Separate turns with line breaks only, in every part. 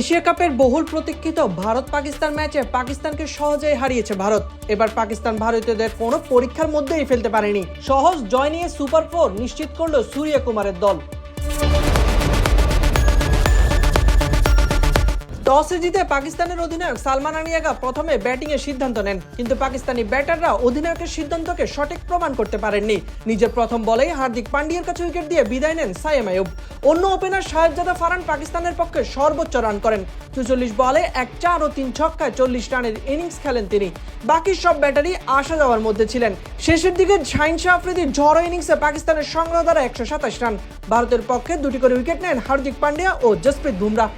Asia কাপের বহুল প্রতীক্ষিত ভারত পাকিস্তান ম্যাচে পাকিস্তানকে সহজেই হারিয়েছে ভারত। এবার পাকিস্তান ভারতীয়দের কোনো পরীক্ষার মধ্যেই ফেলতে পারেনি। সহজ জয় নিয়ে সুপার ফোর নিশ্চিত করল সূর্য কুমারের দল। টসে জিতে পাকিস্তানের অধিনায়ক সালমান আনিয়াগা প্রথমে ব্যাটিং এর সিদ্ধান্ত নেন। কিন্তু পাকিস্তানি ব্যাটাররা অধিনায়কের সিদ্ধান্তকে সঠিক প্রমাণ করতে পারেননি। নিজের প্রথম বলেই হার্দিক পান্ডিয়ার কাছে উইকেট দিয়ে বিদায় নেন সাইম আয়ুব অন্য ওপেনার সাহেবজাদা ফারান পাকিস্তানের পক্ষে সর্বোচ্চ রান করেন। চুচল্লিশ বলে এক চার ও তিন ছক্কায় চল্লিশ রানের ইনিংস খেলেন তিনি। বাকি সব ব্যাটারি আসা যাওয়ার মধ্যে ছিলেন। শেষের দিকে শাহিন শাহ আফ্রিদির ঝড়ো ইনিংসে পাকিস্তানের সংগ্রহ দ্বারা একশো সাতাশ রান। ভারতের পক্ষে দুটি করে উইকেট নেন হার্দিক পান্ডিয়া ও জসপ্রীত বুমরা।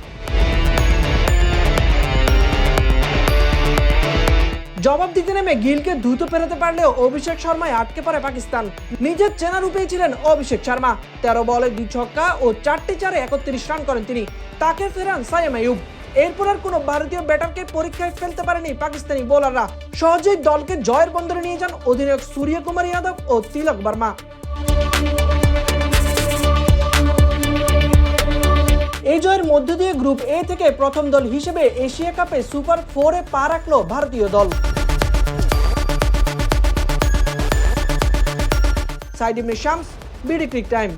জবাব দিতে নেমে গিলকে দ্রুত ফেরাতে পারলেও অভিষেক শর্মায় আটকে পড়ে পাকিস্তান। নিজের চেনা রূপেই ছিলেন অভিষেক শর্মা। তেরো বলে দুই ছক্কা ও চারটি চারে একত্রিশ রান করেন তিনি। তাকে ফেরান সাইম আয়ুব এরপর আর কোনো ভারতীয় ব্যাটারকে পরীক্ষায় ফেলতে পারেনি পাকিস্তানি বোলাররা। সহজেই দলকে জয়ের বন্দরে নিয়ে যান অধিনায়ক সূর্য কুমার যাদব ও তিলক বর্মা। এই জয়ের মধ্য দিয়ে গ্রুপ এ থেকে প্রথম দল হিসেবে এশিয়া কাপে সুপার ফোরে পা রাখল ভারতীয় দল। Saeed Ibne Shams BD Crictime